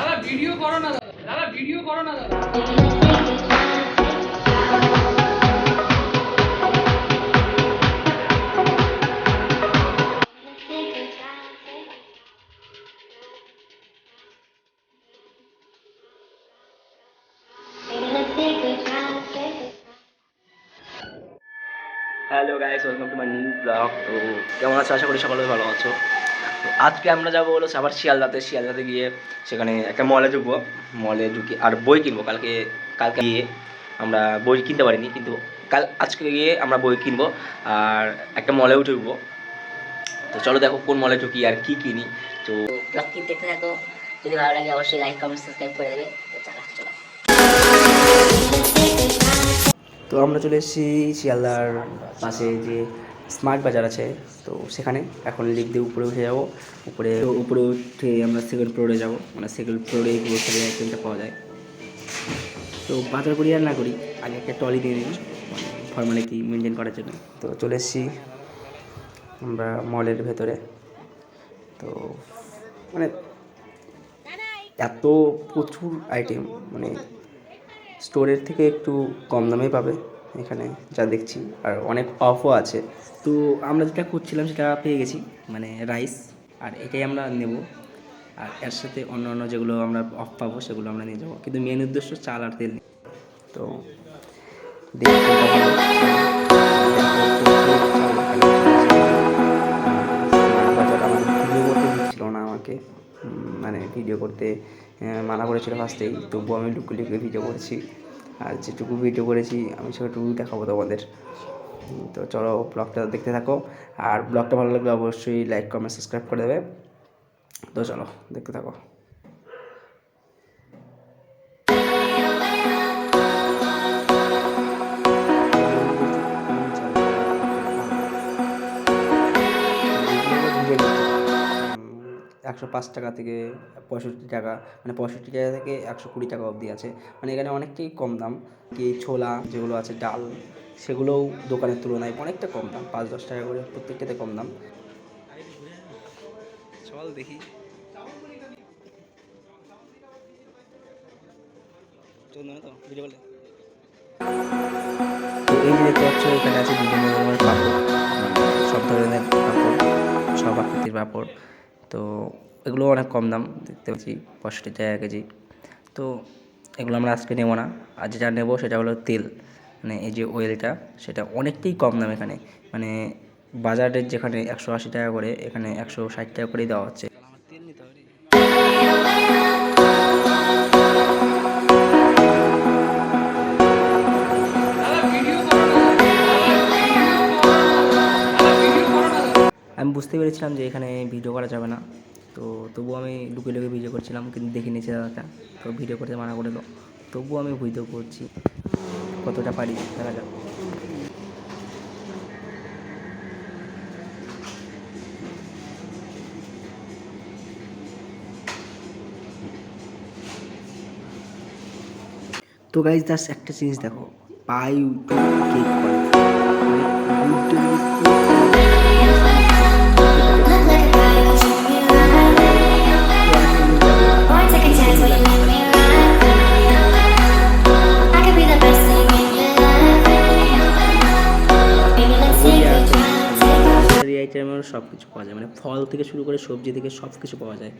দাদা ভিডিও করো না দাদা। দাদা ভিডিও করো না দাদা। Hello guys welcome to my new blog তো কেমন আছো? আশা করি সকলে ভালো আছো। তো আজকে আমরা যাব হলো আবার শিয়ালদাতে। শিয়ালদাতে গিয়ে সেখানে একটা মলে ঢুকবো। মলে ঢুকে আর বই কিনবো। কালকে কালকে গিয়ে আমরা বই কিনতে পারিনি কিন্তু কাল আজকে গিয়ে আমরা বই কিনবো আর একটা মলেও ঢুকবো তো চলো দেখো কোন মলে ঢুকি আর কি কিনি। তো দেখতে থাকো। যদি ভালো লাগে অবশ্যই লাইক কমেন্ট সাবস্ক্রাইব করে দেবে। তো চলো চলো। তো আমরা চলে এসেছি শিয়ালদার পাশে যে স্মার্ট বাজার আছে তো সেখানে এখন লিফট দিয়ে উপরে উঠে যাব। উপরে উপরে উঠে আমরা সেকেন্ড ফ্লোরে যাব। মানে সেকেন্ড ফ্লোরে গ্রোসারি আইটেমটা পাওয়া যায়। তো বাজার করি আর না করি আগে একটা টলি দিয়ে নিই ফর্মালিটি মেনটেন করার জন্য। তো চলে এসেছি আমরা মলের ভেতরে। তো মানে এত প্রচুর আইটেম মানে স্টোরের থেকে একটু কম দামে পাবে। এখানে যা দেখছি, আর অনেক অফও আছে। তো আমরা যেটা করছিলাম সেটা পেয়ে গেছি মানে রাইস আর এটাই আমরা নেব। আর এর সাথে অন্য অন্য যেগুলো আমরা অফ পাবো, সেগুলো আমরা নিয়ে যাব। কিন্তু মেন উদ্দেশ্য চাল আর তেল। তো করতে না আমাকে মানে ভিডিও করতে মানা করেছিল ফার্স্টেই তবুও আমি লুকিয়ে লুকিয়ে ভিডিও করেছি। আর যেটুকু ভিডিও করেছি, আমি সেটুকু দেখাবো তোমাদের। তো চলো ব্লগটা দেখতে থাকো। আর ব্লগটা ভালো লাগলে অবশ্যই লাইক কমেন্ট সাবস্ক্রাইব করে দেবে। তো চলো, দেখতে থাকো। একশো পাঁচ টাকা থেকে পঁয়ষট্টি টাকা মানে পঁয়ষট্টি টাকা থেকে একশো কুড়ি টাকা অবধি আছে। মানে এখানে অনেকটাই কম দাম। কি ছোলা যেগুলো আছে, ডাল, সেগুলোও দোকানের তুলনায় অনেকটা কম দাম। পাঁচ দশ টাকা করে প্রত্যেকটাতে কম দাম। চল দেখি। এই যে এখানে আছে বিভিন্ন ধরনের পাপড়। মানে সব ধরনের পাপড়, সব আকৃতির পাপড়। তো এগুলো অনেক কম দাম, দেখতে পাচ্ছি পঁয়ষট্টি টাকা কেজি। তো এগুলো আমরা আজকে নেব না, আর যেটা নেব সেটা হলো তেল। মানে এই যে অয়েলটা সেটা অনেকটাই কম দাম এখানে। মানে বাজারের যেখানে একশো আশি টাকা করে, এখানে একশো ষাট টাকা করেই দেওয়া হচ্ছে। বুঝতে পেরেছিলাম যে এখানে ভিডিও করা যাবে না। তো তবুও আমি লুকিয়ে লুকিয়ে ভিডিও করছিলাম, কিন্তু দেখে নিয়েছে দাদাটা। তো ভিডিও করতে মানা করে দিল। তবুও আমি ভিডিও করছি। কতটা পারি, দেখা যাক। তো গাইজ দাস একটা জিনিস দেখো। পাই কেক আইটেমের সব কিছু পাওয়া যায়। মানে ফল থেকে শুরু করে সবজি থেকে সব কিছু পাওয়া যায়।